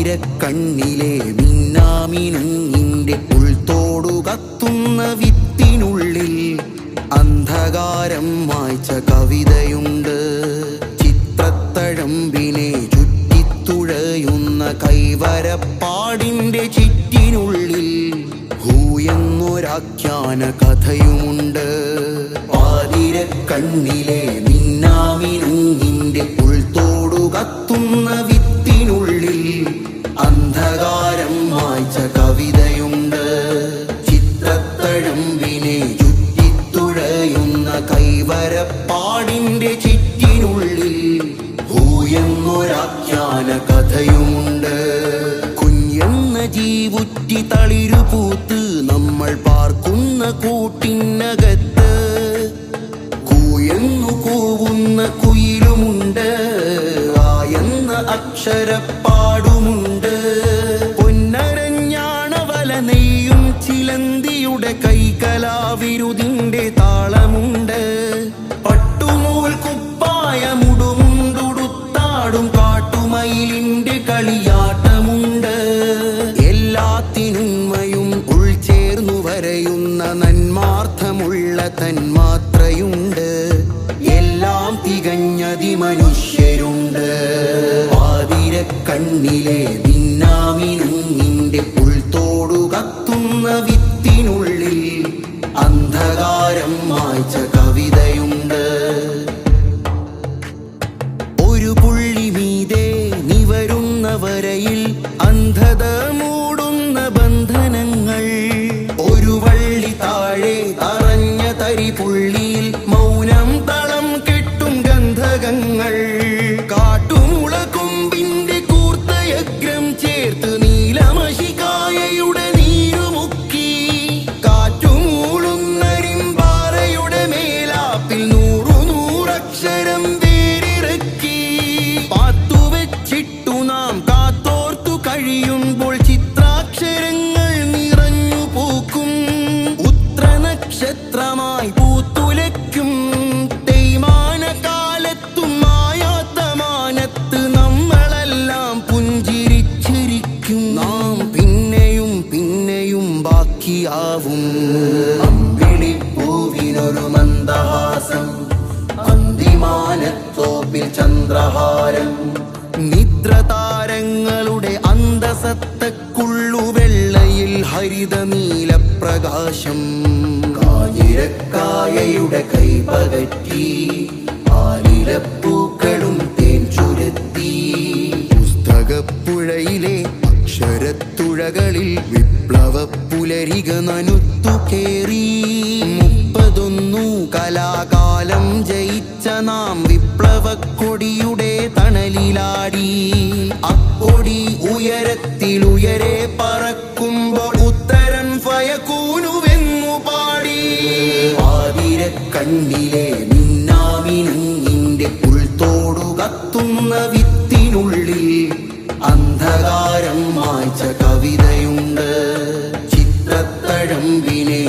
പാതിരക്കണ്ണിലെ മിന്നാമിനുങ്ങിന്റെ ഉൾത്തോടു കത്തുന്ന വിത്തിനുള്ളിൽ അന്ധകാരം വായിച്ച കവിതയുണ്ട്. ചിത്രത്തഴമ്പിനെ ചുറ്റിത്തുഴയുന്ന കൈവരപ്പാടിന്റെ ചിറ്റിനുള്ളിൽ ഭൂയെന്നൊരാഖ്യാന കഥയുമുണ്ട്. ആതിരക്കണ്ണിലെ മിന്നാമിനുങ്ങിന്റെ ഉൾത്തോടു കത്തുന്ന ഭൂയെന്നൊരാഖ്യാന കഥയുമുണ്ട് കുഞ്ഞെന്ന ജീവുറ്റി തളിരുപൂത്ത് നമ്മൾ പാർക്കുന്ന കൂട്ടിനകത്ത്. കൂയെന്നു കൂവുന്ന കുയിലുമുണ്ട് ആയെന്ന അക്ഷരപ്പാടുമുണ്ട്. പൊന്നരഞ്ഞാണവല നെയ്യും ചിലന്തിയുടെ കൈകലാവിരുതിന്റെ താളമുണ്ട്. തികഞ്ഞതി മനുഷ്യരുണ്ട് പാതിരക്കണ്ണിലെ മിന്നാമിനുങ്ങിന്റെ പുൽത്തോടു കത്തുന്ന വിത്തിനുള്ളിൽ അന്ധകാരം മായ്ച്ച കവിതയുണ്ട്. ഒരു പുള്ളി മീതെ നിവരുന്ന വരയിൽ അന്ധത പുഞ്ചിരിച്ചിരിക്കും നാം പിന്നെയും പിന്നെയും ബാക്കിയാവും. അമ്പിളിപ്പൂവിനൊരു മന്ദഹാസം അന്തിമാനത്തോപ്പിൽ ചന്ദ്രഹാരം. നിദ്രതാരങ്ങളുടെ അന്തസത്തക്കുള്ളു വെള്ളയിൽ ഹരിത നീലപ്രകാശം കാഞ്ഞിരക്കായയുടെ കൈപകറ്റി ആലിലപ്പൂക്കളും അക്ഷരത്തുഴകളിൽ വിപ്ലവ പുലരിക നനുത്തു കേറി. മുപ്പതൊന്നു കലാകാലം ജയിച്ച നാം വിപ്ലവ കൊടിയുടെ തണലിലാടി. അക്കൊടി ഉയരത്തിൽ ഉയരെ പറക്കുമ്പോൾ ഉത്തരം ഫയക്കൂനുവെന്നു പാടി. ആതിരക്കണ്ണിലെ മിന്നാമിനുങ്ങിന്റെ പുൽത്തോടു കത്തുന്ന വിത്തിനുള്ളിൽ അന്ധകാരം கடம்பினை